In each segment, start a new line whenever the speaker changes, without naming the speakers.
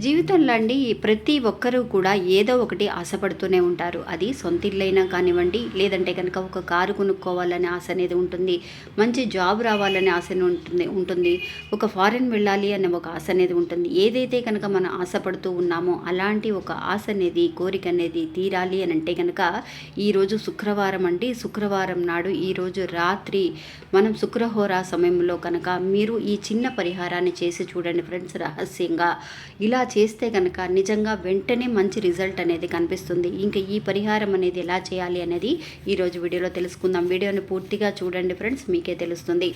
జీవితంలో అండి ప్రతి ఒక్కరూ కూడా ఏదో ఒకటి ఆశపడుతూనే ఉంటారు. అది సొంత ఇల్లైనా కానివ్వండి లేదంటే కనుక ఒక కారు కొనుక్కోవాలనే ఆశ అనేది ఉంటుంది. మంచి జాబ్ రావాలనే ఆశ ఉంటుంది ఉంటుంది. ఒక ఫారెన్ వెళ్ళాలి అనే ఒక ఆశ అనేది ఉంటుంది. ఏదైతే కనుక మనం ఆశపడుతూ ఉన్నామో అలాంటి ఒక ఆశ అనేది కోరిక అనేది తీరాలి అని అంటే కనుక ఈరోజు శుక్రవారం అండి. శుక్రవారం నాడు ఈరోజు రాత్రి మనం శుక్రహోరా సమయంలో కనుక మీరు ఈ చిన్న పరిహారాన్ని చేసి చూడండి ఫ్రెండ్స్ రహస్యంగా. ఇలా చేస్తే కనుక నిజంగా వెంటనే మంచి రిజల్ట్ అనేది కనిపిస్తుంది. ఇంకా ఈ పరిహారం అనేది ఎలా చేయాలి అనేది ఈరోజు వీడియోలో తెలుసుకుందాం. వీడియోని పూర్తిగా చూడండి ఫ్రెండ్స్ మీకే తెలుస్తుంది.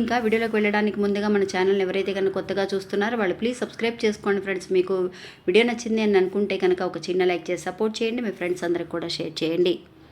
ఇంకా వీడియోలోకి వెళ్ళడానికి ముందుగా మన ఛానల్ ఎవరైతే కనుక కొత్తగా చూస్తున్నారో వాళ్ళు ప్లీజ్ సబ్స్క్రైబ్ చేసుకోండి ఫ్రెండ్స్. మీకు వీడియో నచ్చింది అని అనుకుంటే కనుక ఒక చిన్న లైక్ చేసి సపోర్ట్ చేయండి. మీ ఫ్రెండ్స్ అందరికి కూడా షేర్ చేయండి.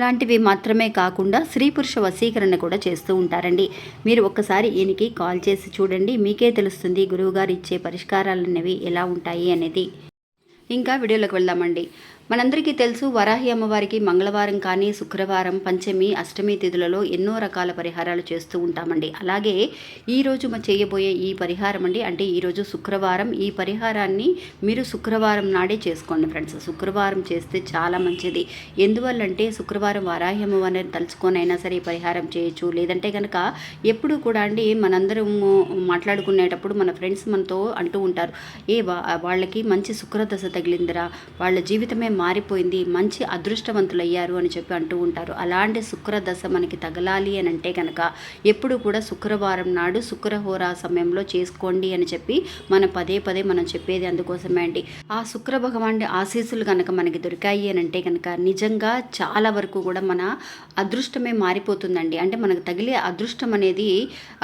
లాంటివి మాత్రమే కాకుండా స్త్రీ పురుష వశీకరణ కూడా చేస్తూ ఉంటారండి. మీరు ఒక్కసారి ఈయనకి కాల్ చేసి చూడండి. మీకే తెలుస్తుంది గురువుగారు ఇచ్చే పరిష్కారాలు అనేవి ఎలా ఉంటాయి అనేది. ఇంకా వీడియోలోకి వెళ్దామండి. మనందరికీ తెలుసు వరాహి అమ్మవారికి మంగళవారం కానీ శుక్రవారం పంచమి అష్టమి తిథులలో ఎన్నో రకాల పరిహారాలు చేస్తూ ఉంటామండి. అలాగే ఈరోజు మనం చేయబోయే ఈ పరిహారం అండి. అంటే ఈరోజు శుక్రవారం. ఈ పరిహారాన్ని మీరు శుక్రవారం నాడే చేసుకోండి ఫ్రెండ్స్. శుక్రవారం చేస్తే చాలా మంచిది. ఎందువల్లంటే శుక్రవారం వరాహి అమ్మవారిని తలుచుకొనైనా సరే పరిహారం చేయొచ్చు. లేదంటే కనుక ఎప్పుడు కూడా అండి మనందరం మాట్లాడుకునేటప్పుడు మన ఫ్రెండ్స్ మనతో అంటూ ఉంటారు. ఏ వా- వాళ్ళకి మంచి శుక్రదశ తగిలిందిరా. వాళ్ళ జీవితమే మారిపోయింది మంచి అదృష్టవంతులయ్యారు అని చెప్పి అంటూ ఉంటారు. అలాంటి శుక్రదశ మనకి తగలాలి అని అంటే కనుక ఎప్పుడు కూడా శుక్రవారం నాడు శుక్రహోరా సమయంలో చేసుకోండి అని చెప్పి మన పదే పదే మనం చెప్పేది అందుకోసమే అండి. ఆ శుక్ర భగవానుడి ఆశీస్సులు కనుక మనకి దొరికాయి అని అంటే కనుక నిజంగా చాలా వరకు కూడా మన అదృష్టమే మారిపోతుందండి. అంటే మనకు తగిలే అదృష్టం అనేది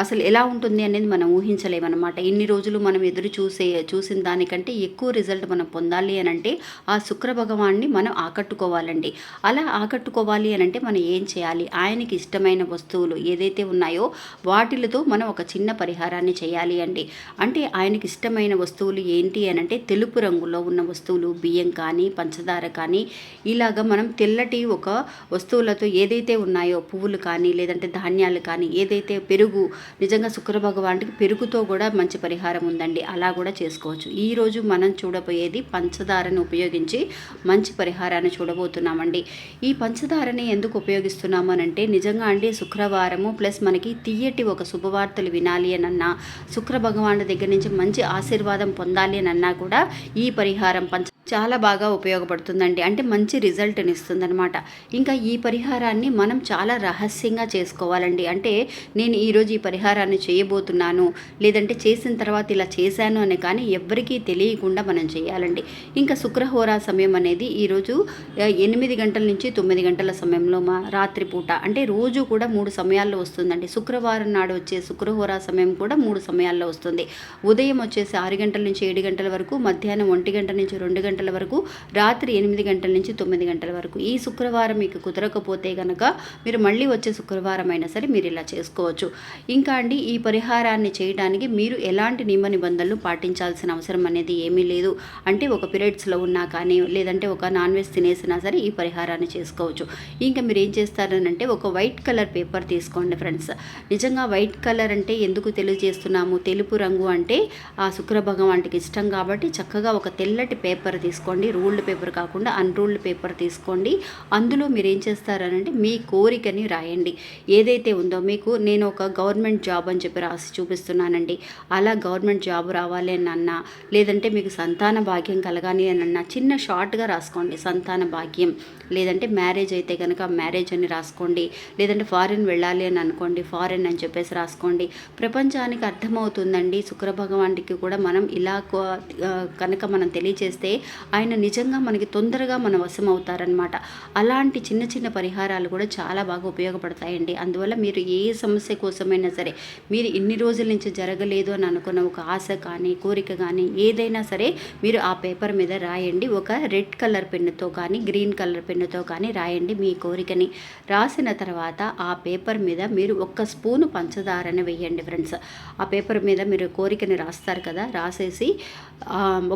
అసలు ఎలా ఉంటుంది అనేది మనం ఊహించలేమన్నమాట. ఇన్ని రోజులు మనం ఎదురు చూసే చూసిన దానికంటే ఎక్కువ రిజల్ట్ మనం పొందాలి అని అంటే ఆ శుక్ర భగవాన్ వాడిని మనం ఆకట్టుకోవాలండి. అలా ఆకట్టుకోవాలి అని అంటే మనం ఏం చేయాలి? ఆయనకి ఇష్టమైన వస్తువులు ఏదైతే ఉన్నాయో వాటిలతో మనం ఒక చిన్న పరిహారాన్ని చేయాలి అండి. అంటే ఆయనకి ఇష్టమైన వస్తువులు ఏంటి అని అంటే తెలుపు రంగులో ఉన్న వస్తువులు బియ్యం కానీ పంచదార కానీ ఇలాగ మనం తెల్లటి ఒక వస్తువులతో ఏదైతే ఉన్నాయో పువ్వులు కానీ లేదంటే ధాన్యాలు కానీ ఏదైతే పెరుగు నిజంగా శుక్రభగవానికి పెరుగుతో కూడా మంచి పరిహారం ఉందండి. అలా కూడా చేసుకోవచ్చు. ఈరోజు మనం చూడబోయేది పంచదారను ఉపయోగించి మంచి పరిహారాన్ని చూడబోతున్నామండి. ఈ పంచదారని ఎందుకు ఉపయోగిస్తున్నాము అంటే నిజంగా అండి శుక్రవారము ప్లస్ మనకి తీయటి ఒక శుభవార్తలు వినాలి అని అన్నా శుక్ర భగవానుడి దగ్గర నుంచి మంచి ఆశీర్వాదం పొందాలి అని అన్నా కూడా ఈ పరిహారం పంచ చాలా బాగా ఉపయోగపడుతుందండి. అంటే మంచి రిజల్ట్ని ఇస్తుందన్నమాట ఇంకా ఈ పరిహారాన్ని మనం చాలా రహస్యంగా చేసుకోవాలండి. అంటే నేను ఈరోజు ఈ పరిహారాన్ని చేయబోతున్నాను లేదంటే చేసిన తర్వాత ఇలా చేశాను అని కానీ ఎవ్వరికీ తెలియకుండా మనం చేయాలండి. ఇంకా శుక్రహోరా సమయం అనేది ఈరోజు ఎనిమిది గంటల నుంచి తొమ్మిది గంటల సమయంలో మా రాత్రిపూట అంటే రోజు కూడా మూడు సమయాల్లో వస్తుందండి. శుక్రవారం నాడు వచ్చే శుక్రహోరా సమయం కూడా మూడు సమయాల్లో వస్తుంది. ఉదయం వచ్చేసి ఆరు గంటల నుంచి ఏడు గంటల వరకు మధ్యాహ్నం ఒంటి గంట నుంచి రెండు గంటల వరకు రాత్రి ఎనిమిది గంటల నుంచి తొమ్మిది గంటల వరకు. ఈ శుక్రవారం మీకు కుదరకపోతే కనుక మీరు మళ్ళీ వచ్చే శుక్రవారం అయినా సరే మీరు ఇలా చేసుకోవచ్చు. ఇంకా అండి ఈ పరిహారాన్ని చేయడానికి మీరు ఎలాంటి నియమ నిబంధనలు పాటించాల్సిన అవసరం అనేది ఏమీ లేదు. అంటే ఒక పీరియడ్స్లో ఉన్నా కానీ లేదంటే ఒక నాన్ వెజ్ తినేసినా సరే ఈ పరిహారాన్ని చేసుకోవచ్చు. ఇంకా మీరు ఏం చేస్తారనంటే ఒక వైట్ కలర్ పేపర్ తీసుకోండి ఫ్రెండ్స్. నిజంగా వైట్ కలర్ అంటే ఎందుకు తెలియజేస్తున్నాము? తెలుపు రంగు అంటే ఆ శుక్ర భగవానికి ఇష్టం కాబట్టి చక్కగా ఒక తెల్లటి పేపర్ తీసుకోండి. రూల్డ్ పేపర్ కాకుండా అన్రూల్డ్ పేపర్ తీసుకోండి. అందులో మీరు ఏం చేస్తారనంటే మీ కోరికని రాయండి. ఏదైతే ఉందో మీకు నేను ఒక గవర్నమెంట్ జాబ్ అని చెప్పి రాసి చూపిస్తున్నానండి. అలా గవర్నమెంట్ జాబ్ రావాలి అని అన్నా లేదంటే మీకు సంతాన భాగ్యం కలగాలి అని అన్నా చిన్న షార్ట్గా రాసుకోండి సంతాన భాగ్యం. లేదంటే మ్యారేజ్ అయితే కనుక మ్యారేజ్ అని రాసుకోండి. లేదంటే ఫారిన్ వెళ్ళాలి అని అనుకోండి ఫారిన్ అని చెప్పేసి రాసుకోండి. ప్రపంచానికి అర్థమవుతుందండి. శుక్ర భగవానుడికి కూడా మనం ఇలా కనుక మనం తెలియచేస్తే ఆయన నిజంగా మనకి తొందరగా మన వశం అవుతారనమాట అలాంటి చిన్న చిన్న పరిహారాలు కూడా చాలా బాగా ఉపయోగపడతాయండి. అందువల్ల మీరు ఏ సమస్య కోసమైనా సరే మీరు ఇన్ని రోజుల నుంచి జరగలేదు అని అనుకున్న ఒక ఆశ కానీ కోరిక కానీ ఏదైనా సరే మీరు ఆ పేపర్ మీద రాయండి. ఒక రెడ్ కలర్ పెన్నుతో కానీ గ్రీన్ కలర్ పెన్నుతో కానీ రాయండి మీ కోరికని. రాసిన తర్వాత ఆ పేపర్ మీద మీరు ఒక్క స్పూను పంచదారని వేయండి ఫ్రెండ్స్. ఆ పేపర్ మీద మీరు కోరికని రాస్తారు కదా రాసేసి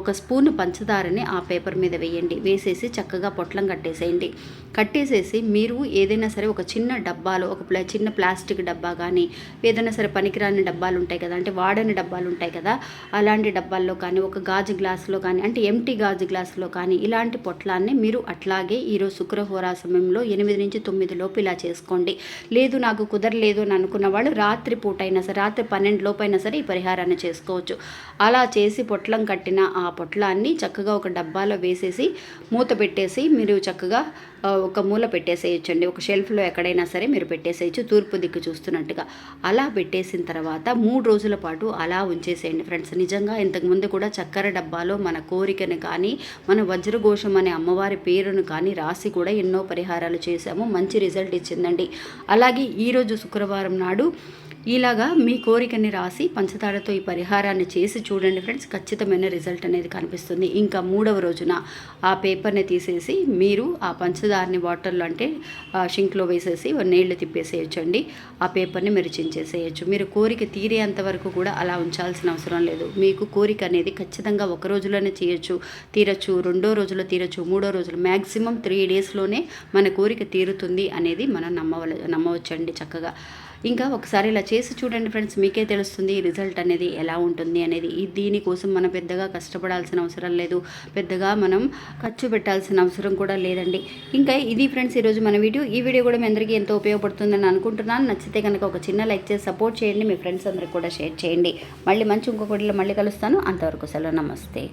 ఒక స్పూను పంచదారని ఆ పేపర్ మీద వేయండి. వేసేసి చక్కగా పొట్లం కట్టేసేయండి. కట్టేసేసి మీరు ఏదైనా సరే ఒక చిన్న డబ్బాలో ఒక ప్లా చిన్న ప్లాస్టిక్ డబ్బా కానీ ఏదైనా సరే పనికిరాని డబ్బాలు ఉంటాయి కదా అంటే వాడని డబ్బాలు ఉంటాయి కదా అలాంటి డబ్బాల్లో కానీ ఒక గాజు గ్లాసులో కానీ అంటే ఎంటీ గాజు గ్లాసులో కానీ ఇలాంటి పొట్లాన్ని మీరు అట్లాగే ఈరోజు శుక్రహోరా సమయంలో ఎనిమిది నుంచి తొమ్మిది లోపు ఇలా చేసుకోండి. లేదు నాకు కుదరలేదు అని అనుకున్న వాళ్ళు రాత్రి పూట అయినా సరే రాత్రి పన్నెండు లోపు అయినా సరే ఈ పరిహారాన్ని చేసుకోవచ్చు. అలా చేసి పొట్లం కట్టిన ఆ పొట్లాన్ని చక్కగా ఒక డబ్బాలో వేసేసి మూత పెట్టేసి మీరు చక్కగా ఒక మూల పెట్టేసేయచ్చండి. ఒక షెల్ఫ్లో ఎక్కడైనా సరే మీరు పెట్టేసేయచ్చు. తూర్పు దిక్కు చూస్తున్నట్టుగా. అలా పెట్టేసిన తర్వాత మూడు రోజుల పాటు అలా ఉంచేసేయండి ఫ్రెండ్స్. నిజంగా ఇంతకుముందు కూడా చక్కెర డబ్బాలో మన కోరికను కానీ మన వజ్రఘోషం అనే అమ్మవారి పేరును కానీ రాసి కూడా ఎన్నో పరిహారాలు చేశాము. మంచి రిజల్ట్ ఇచ్చిందండి. అలాగే ఈరోజు శుక్రవారం నాడు ఇలాగా మీ కోరికని రాసి పంచదారతో ఈ పరిహారాన్ని చేసి చూడండి ఫ్రెండ్స్. ఖచ్చితమైన రిజల్ట్ అనేది కనిపిస్తుంది. ఇంకా మూడవ రోజున ఆ పేపర్ని తీసేసి మీరు ఆ పంచదారని వాటర్లో అంటే ఆ షింక్లో వేసేసి నీళ్ళు తిప్పేసేయచ్చండి. ఆ పేపర్ని మీరు చించేసేయచ్చు. మీరు కోరిక తీరేంత వరకు కూడా అలా ఉంచాల్సిన అవసరం లేదు. మీకు కోరిక అనేది ఖచ్చితంగా ఒక రోజులోనే చేయొచ్చు తీరచ్చు రెండో రోజులో తీరచ్చు మూడో రోజులు మ్యాక్సిమం త్రీ డేస్లోనే మన కోరిక తీరుతుంది అనేది మనం నమ్మవల నమ్మవచ్చండి చక్కగా. ఇంకా ఒకసారి ఇలా చేసి చూడండి ఫ్రెండ్స్ మీకే తెలుస్తుంది రిజల్ట్ అనేది ఎలా ఉంటుంది అనేది. దీనికోసం మనం పెద్దగా కష్టపడాల్సిన అవసరం లేదు. పెద్దగా మనం ఖర్చు పెట్టాల్సిన అవసరం కూడా లేదండి. ఇంకా ఇది ఫ్రెండ్స్ ఈరోజు మన వీడియో. ఈ వీడియో కూడా మీ అందరికీ ఎంతో ఉపయోగపడుతుందని అనుకుంటున్నాను. నచ్చితే కనుక ఒక చిన్న లైక్ చేసి సపోర్ట్ చేయండి. మీ ఫ్రెండ్స్ అందరికి కూడా షేర్ చేయండి. మళ్ళీ మంచి ఇంకొకటిలో మళ్ళీ కలుస్తాను. అంతవరకు సెలవు. నమస్తే.